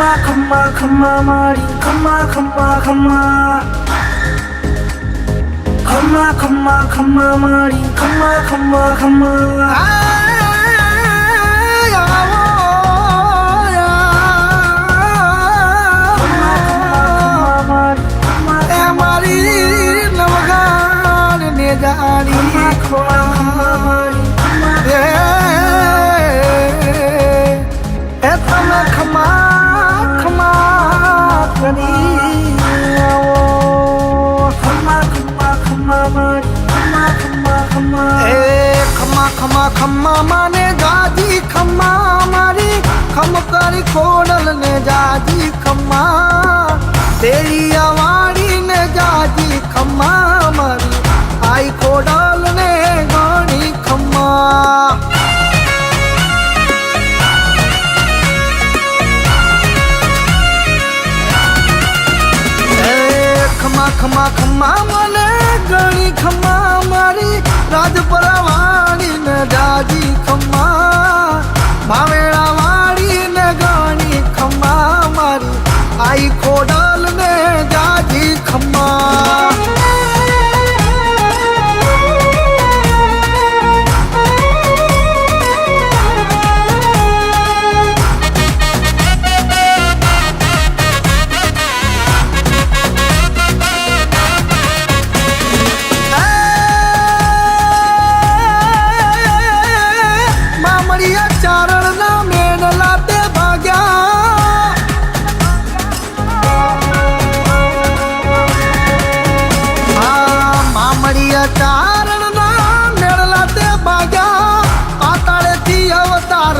มาขมาขมามาดิขมาขมาขมาขมาขมาขมามาดิขมาขมาขมา એ ખમા ખમા ખમા માને જાજી ખમા મારી. ખમ કરી ખોડલ ને જાજી, ખમા. તેરી અવાડી ને જાજી, ખમા મારી. આઈ ખોડલ ને ગણી, ખમા. ખમા ખમા ખમા મને ગણી, ખમા. ને જાજી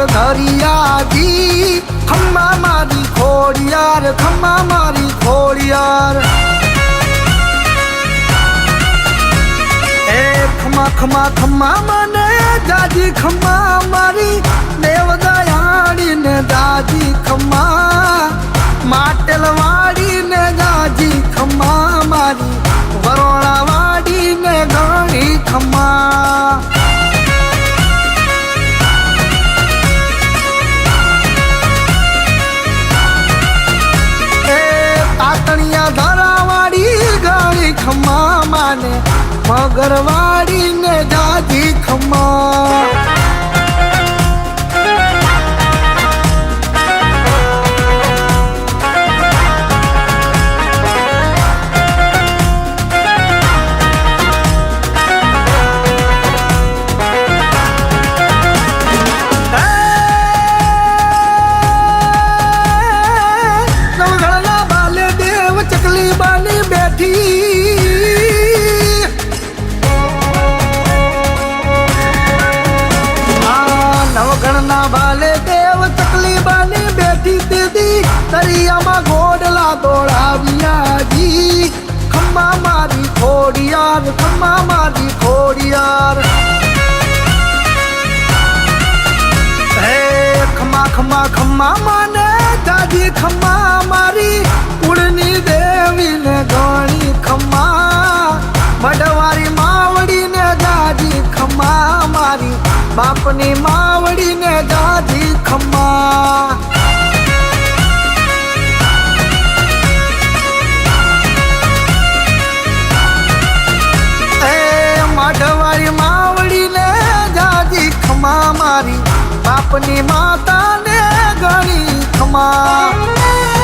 અવતાર ધરિયાજી ખમ્મા મારી ખોડિયાર, ખમ્મા મારી ખોડિયાર. એ ખમા ખમા ખમા મને દાદી ખમા મારી દેવદયાળી ને દાદી ખમા માટેલ વાળી ને દાજી મગરવાડી ને દાદી ખમા. ઘોડલા દોડાવ્યા જી ખમ્મા મારી ખોડિયાર ખમ્મા મારી ખોડિયાર. હે ખમા ખમા ખમા માને દાદી ખમા મારી ઉડની દેવી ને ગણી ખમા મડવારી માવડી ને દાદી ખમા મારી બાપની માવડી બાપની માતાને ગણી ખમા.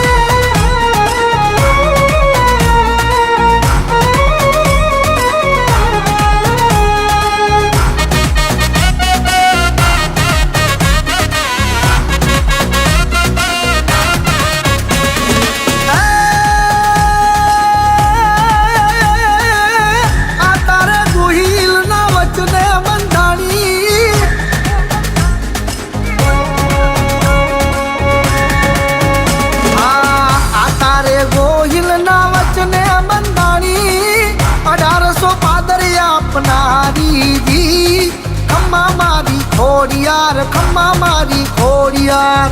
ખોડિયાર ખમ્મા મારી ખોડિયાર.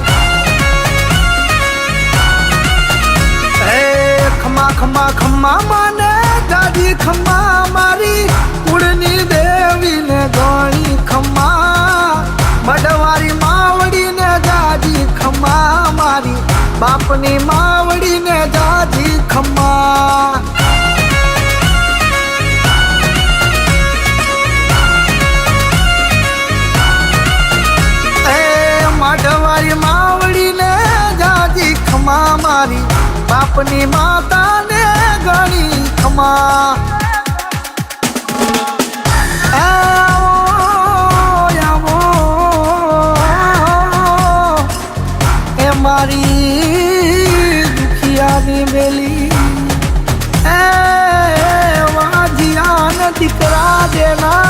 હે ખમા ખમા ખમ્મા માને દાદી ખમ્મા મારી. આપની માતાને ગણી ખમા. મારી દુખિયાની મેલી. એ વાજિયાન દીકરા દેના